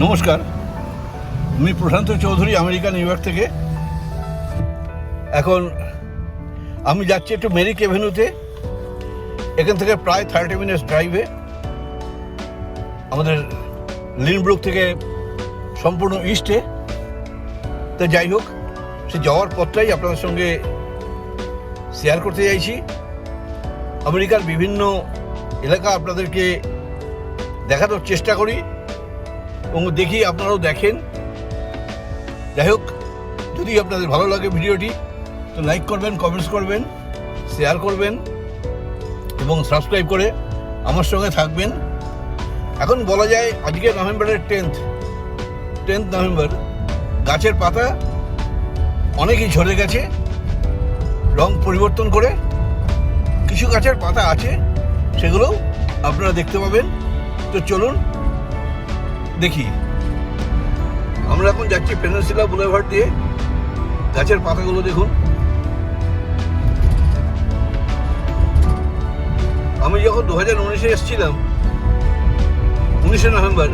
নমস্কার। আমি Prashanta Chowdhury, America, New York থেকে। এখন আমি যাচ্ছি একটু মেরিক এভিনিউতে। এখান থেকে প্রায় থার্টি মিনিটস ড্রাইভে। আমাদের লিনব্রুক থেকে সম্পূর্ণ ইস্টে। তো যাই হোক, সে যাওয়ার পথটাই আপনাদের সঙ্গে শেয়ার করতে চাইছি। আমেরিকার বিভিন্ন এলাকা আপনাদেরকে দেখানোর চেষ্টা করি। এবং দেখি আপনারাও দেখেন। যাই হোক, যদি আপনাদের ভালো লাগে ভিডিওটি, তো লাইক করবেন কমেন্টস করবেন শেয়ার করবেন, এবং সাবস্ক্রাইব করে আমার সঙ্গে থাকবেন। এখন বলা যায়, আজকে নভেম্বরের টেন্থ টেন্থ নভেম্বর, গাছের পাতা অনেকই ঝরে গেছে, রং পরিবর্তন করে কিছু গাছের পাতা আছে সেগুলোও আপনারা দেখতে পাবেন। তো চলুন দেখি। আমরা এখন যাচ্ছি পেনসিলা বুলেভার্ড দিয়ে। গাছের পাতাগুলো দেখুন। আমি যখন দু হাজার উনিশে এসেছিলাম, উনিশে নভেম্বর,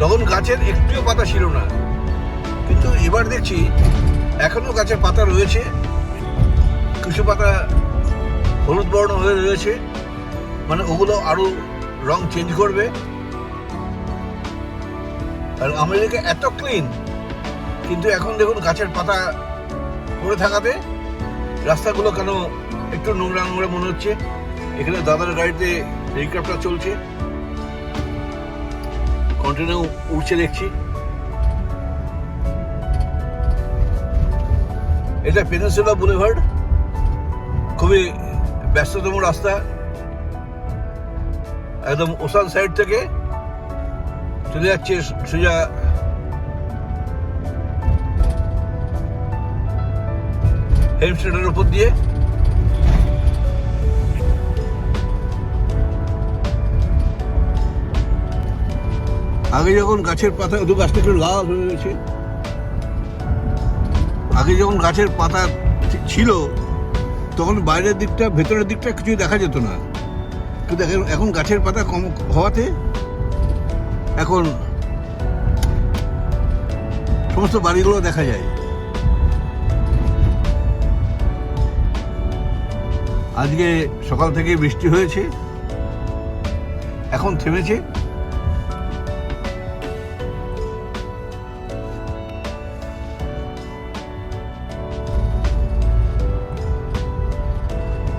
তখন গাছের একটিও পাতা ছিল না। কিন্তু এবার দেখছি, এখনও গাছের পাতা রয়েছে। কিছু পাতা হলুদ বর্ণ হয়ে রয়েছে। মানে ওগুলো আরও রং চেঞ্জ করবে। আর আমেরিকা এত ক্লিন কিন্তু এখন দেখুন গাছের পাতা পড়ে থাকাতে রাস্তাগুলো কেন একটু নোংরা নোংরা মনে হচ্ছে? এখানে দাদার গাড়িতে হেলিকপ্টার চলছে। কন্টেনার উঠছে দেখছি। এটা পেনিনসুলা বুলেভার্ড খুবই ব্যস্ততম রাস্তা। একদম ওসান সাইড থেকে চলে যাচ্ছে সোজা হেমস্টেডের উপর দিয়ে আগে যখন গাছের পাতা দু গাছটা একটু লাল হয়ে গেছে। আগে যখন গাছের পাতা ছিল, তখন বাইরের দিকটা, ভেতরের দিকটা কিছুই দেখা যেত না। কিন্তু এখন- এখন গাছের পাতা কম হওয়াতে এখন সমস্ত বাড়িগুলো দেখা যায়। আজকে সকাল থেকে বৃষ্টি হয়েছে। এখন থেমেছে।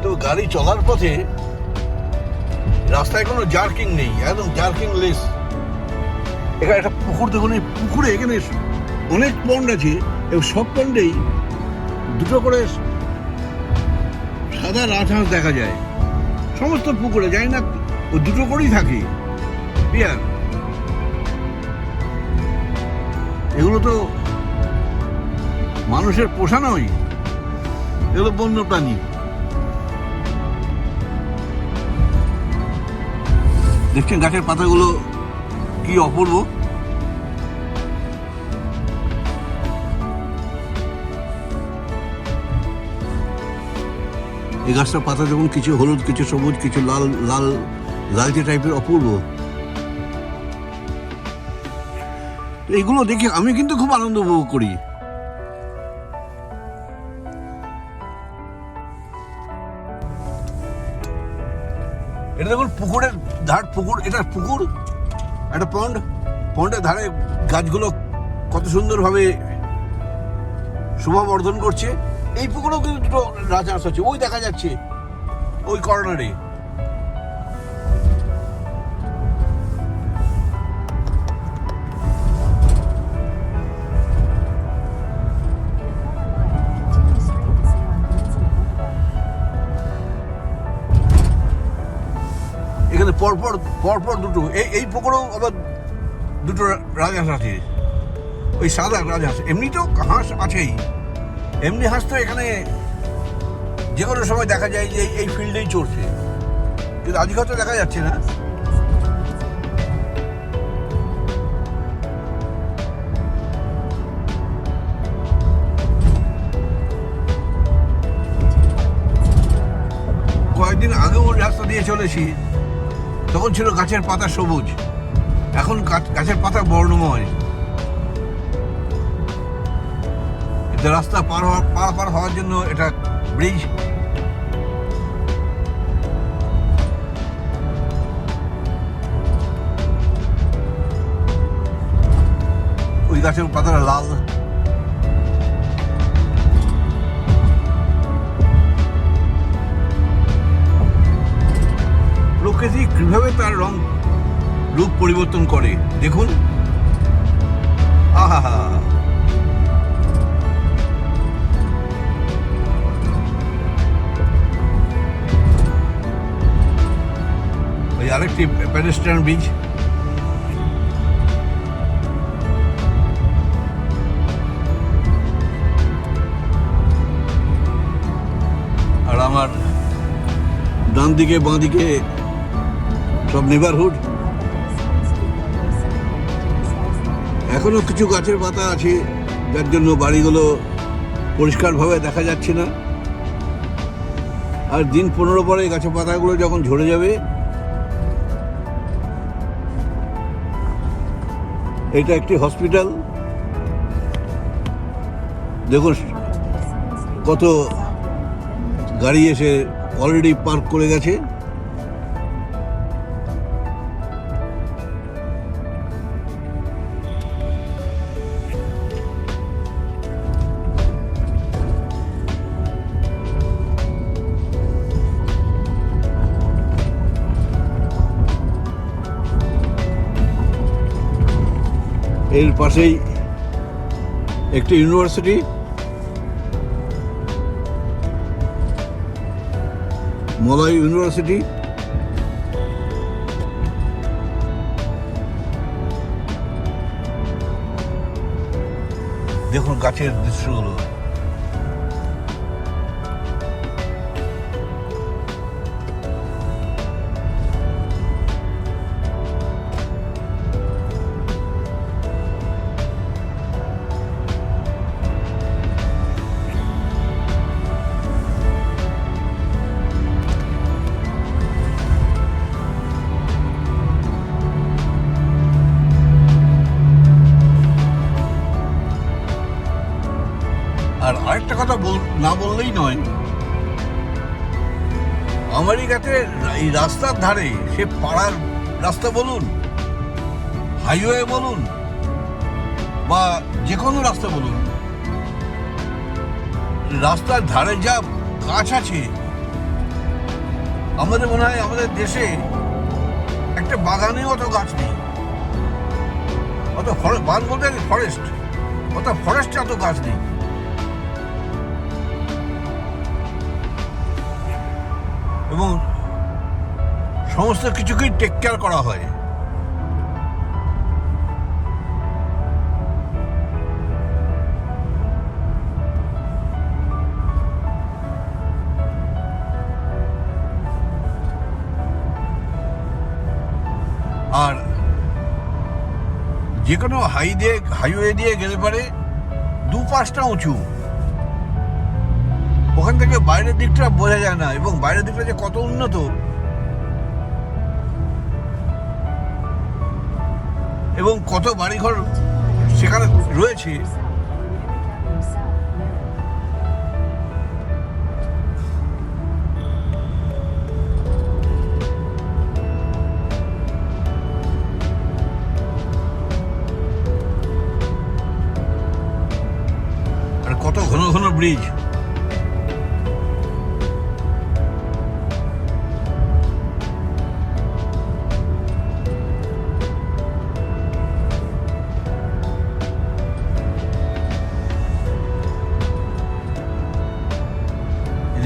তো গাড়ি চলার পথে রাস্তায় কোনো জার্কিং নেই, একদম জার্কিং লেস এখানে একটা পুকুর দেখুন, এই পুকুরে এখানে অনেক পন্ড আছে, এবং সব পন্ডেই দুটো করে সাদা রাজহাঁস দেখা যায়। সমস্ত পুকুরে যাই না, ও দুটো করেই থাকে। পিয়ার এগুলো তো মানুষের পোষা নয়, এগুলো বন্য প্রাণী। দেখছেন গাছের পাতাগুলো কি অপূর্ব? এই গাছটার পাতা যেমন কিছু হলুদ, কিছু সবুজ, কিছু লাল লাল, লালচে টাইপের অপূর্ব। এগুলো দেখে আমি কিন্তু খুব আনন্দ উপভোগ করি। এটা দেখুন পুকুরের ধার, পুকুর, এটা পুকুর? একটা পন্ড পন্ডের ধারে গাছগুলো কত সুন্দরভাবে শোভাবর্ধন করছে। এই পুকুরেও কিন্তু দুটো রাজহাঁস আছে, ওই দেখা যাচ্ছে, ওই কর্নারে পরপর পরপর দুটো। এই এই পুকুরেও আবার দুটো রাজহাঁস আছে। ওই সাদা রাজহাঁস। এমনি তো হাঁস আছেই। এমনি হাঁস তো এখানে যে কোনো সময় দেখা যায় যে এই- ফিল্ডেই চড়ছে। কিন্তু আজকে হয়তো দেখা যাচ্ছে না। কয়েকদিন আগেও রাস্তা দিয়ে চলেছি। তখন ছিল গাছের পাতা সবুজ। এখন গাছ- গাছের পাতা বর্ণময়। রাস্তা পার হওয়ার পার পার হওয়ার জন্য এটা ব্রিজ। ওই গাছের পাতাটা লাল। প্রকৃতি কীভাবে তার রং, রূপ পরিবর্তন করে, দেখুন। আহা ওই আরেকটি প্যাডেস্ট্রিয়ান ব্রিজ। আর আমার ডান দিকে বাঁ দিকে সব নেবারহুড এখনও কিছু গাছের পাতা আছে, যার জন্য বাড়িগুলো পরিষ্কারভাবে দেখা যাচ্ছে না। আর দিন পনেরো পরে গাছের পাতাগুলো যখন ঝরে যাবে, এটা একটি হসপিটাল দেখুন কত গাড়ি এসে অলরেডি পার্ক করে গেছে। এর পাশেই একটি ইউনিভার্সিটি। মলয় ইউনিভার্সিটি। দেখুন গাছের দৃশ্যগুলো। না বললেই নয়। আমেরিকাতে এই রাস্তার ধারে সে পাড়ার রাস্তা বলুন, হাইওয়ে বলুন, বা যে কোনো রাস্তা বলুন, রাস্তার ধারে যা গাছ আছে, আমাদের মনে হয় আমাদের দেশে একটা বাগানে অত গাছ নেই। অত বাগান বলতে ফরেস্ট অত ফরেস্টে অত গাছ নেই। এবং সমস্ত কিছুকেই টেক কেয়ার করা হয়। আর যে কোনো হাই দিয়ে হাইওয়ে দিয়ে গেলে পারে দু পাঁচটা উঁচু। থেকে বাইরের দিকটা বোঝা যায় না, এবং বাইরের দিকটা যে কত উন্নত। এবং কত বাড়িঘর সেখানে রয়েছে। আর কত ঘন ঘন ব্রিজ।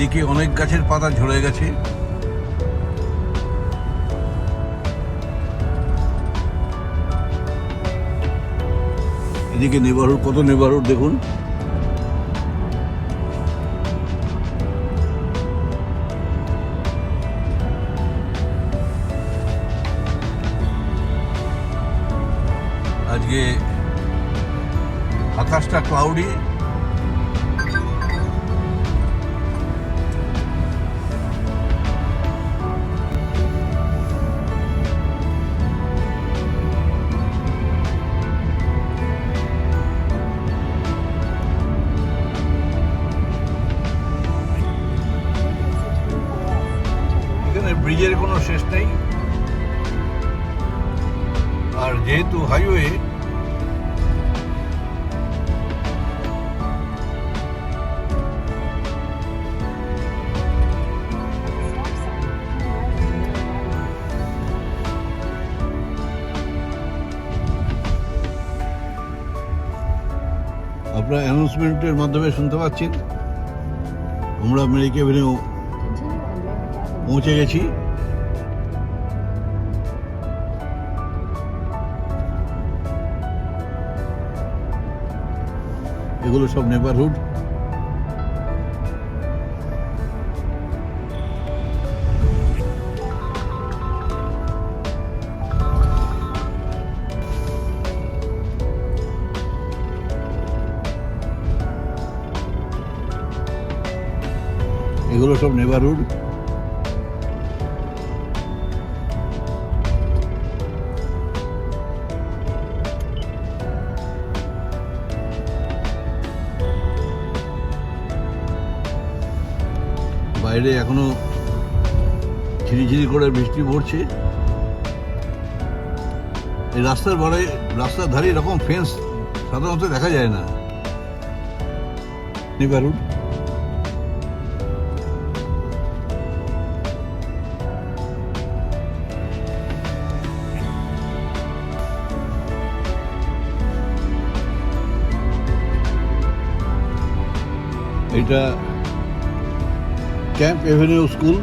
এদিকে অনেক গাছের পাতা ঝরে গেছে। এদিকে নেবারুড কত নেবারুড দেখুন। আজকে আকাশটা ক্লাউডি আপনারা অ্যানাউন্সমেন্টের মাধ্যমে শুনতে পাচ্ছেন আমরা মেরিক এভিনিউ পৌঁছে গেছি। এগুলো সব নেবারহুড এগুলো সব নেবারহুড বাইরে এখনও ঝিরিঝিরি করে বৃষ্টি পড়ছে। এই রাস্তার বড়াই রাস্তার ধারে এরকম ফেন্স সাধারণত দেখা যায় না। নেবারহুড এটা ক্যাম্প এভিনিউ স্কুল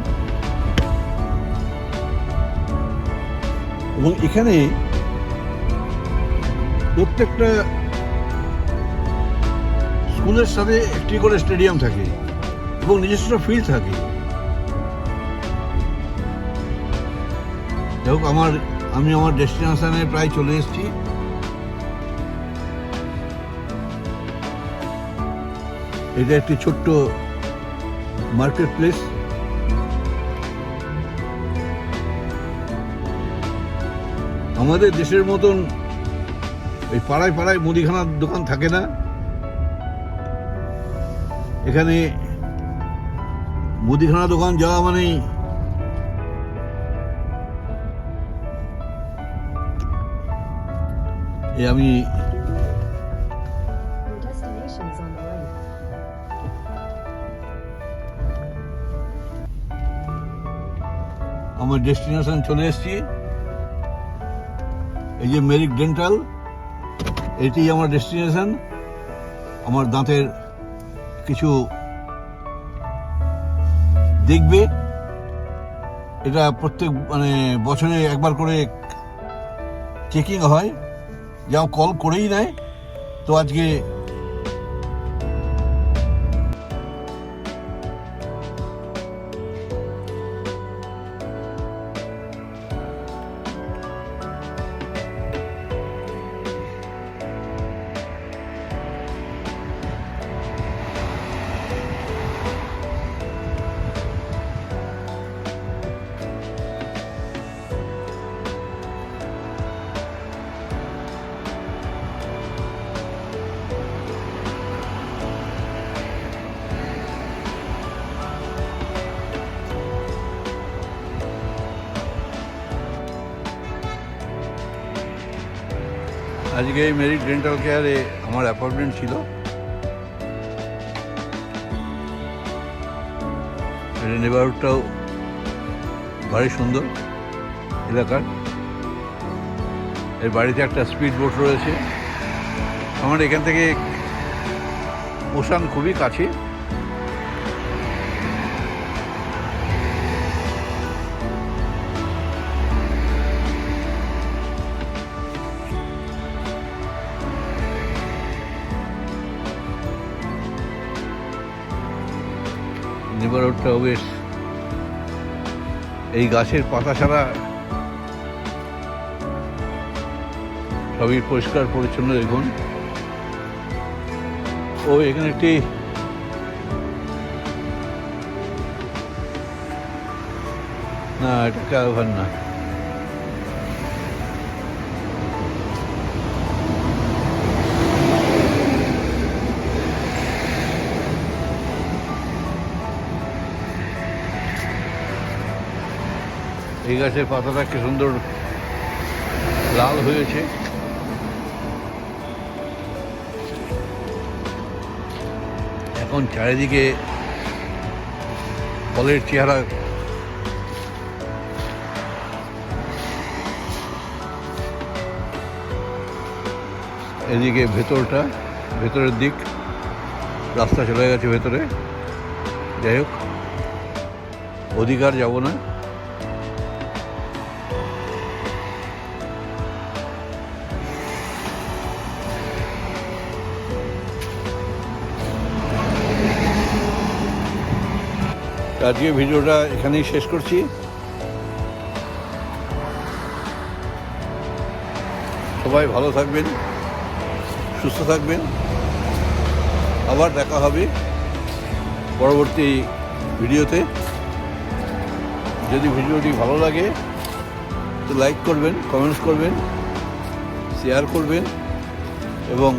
এবং এখানে প্রত্যেকটা স্কুলের সাথে একটি করে স্টেডিয়াম থাকে এবং নিজস্ব ফিল্ড থাকে। যাই হোক, আমার আমি আমার ডেস্টিনেশনে প্রায় চলে এসেছি। এটা একটি ছোট্ট মার্কেট প্লেস আমাদের দেশের মতন এই পাড়ায় পাড়ায় মুদিখানার দোকান থাকে না। এখানে মুদিখানা দোকান যাওয়া মানেই আমি আমার ডেস্টিনেশন চলে এসেছি। এই যে মেরিক ডেন্টাল, এটি আমার ডেস্টিনেশন। আমার দাঁতের কিছু দেখবে। এটা প্রত্যেক মানে বছরে একবার করে চেকিং হয়। যা কল করেই নেয়। তো আজকে আজকে এই মেরিট ডেন্টাল কেয়ারে আমার অ্যাপয়েন্টমেন্ট ছিল। নেবারহুডটাও ভারী সুন্দর এলাকার। এর বাড়িতে একটা স্পিড বোট রয়েছে। আমার এখান থেকে ওশান খুবই কাছে। নেবারহুডটাও বেশ এই গাছের পাতা ছাড়া সবই পরিষ্কার পরিচ্ছন্ন দেখুন। ও, এখানে একটি না, এটা ক্যারাভান না। এই গাছের পাতাটা কি সুন্দর লাল হয়েছে। এখন চারিদিকে ফলের চেহারা। এদিকে ভেতরটা, ভেতরের দিক, রাস্তা চলে গেছে ভেতরে। যাই হোক, অধিকার যাব না। আজকে ভিডিওটা এখানেই শেষ করছি। সবাই ভালো থাকবেন, সুস্থ থাকবেন। আবার দেখা হবে পরবর্তী ভিডিওতে। যদি ভিডিওটি ভালো লাগে, তো লাইক করবেন, কমেন্টস করবেন, শেয়ার করবেন এবং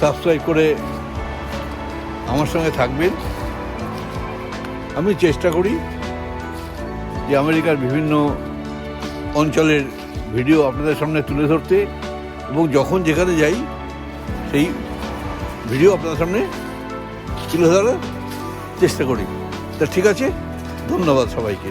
সাবস্ক্রাইব করে আমার সঙ্গে থাকবেন। আমি চেষ্টা করি যে আমেরিকার বিভিন্ন অঞ্চলের ভিডিও আপনাদের সামনে তুলে ধরতে এবং যখন যেখানে যাই, সেই ভিডিও আপনাদের সামনে তুলে ধরার চেষ্টা করি। তা ঠিক আছে, ধন্যবাদ সবাইকে।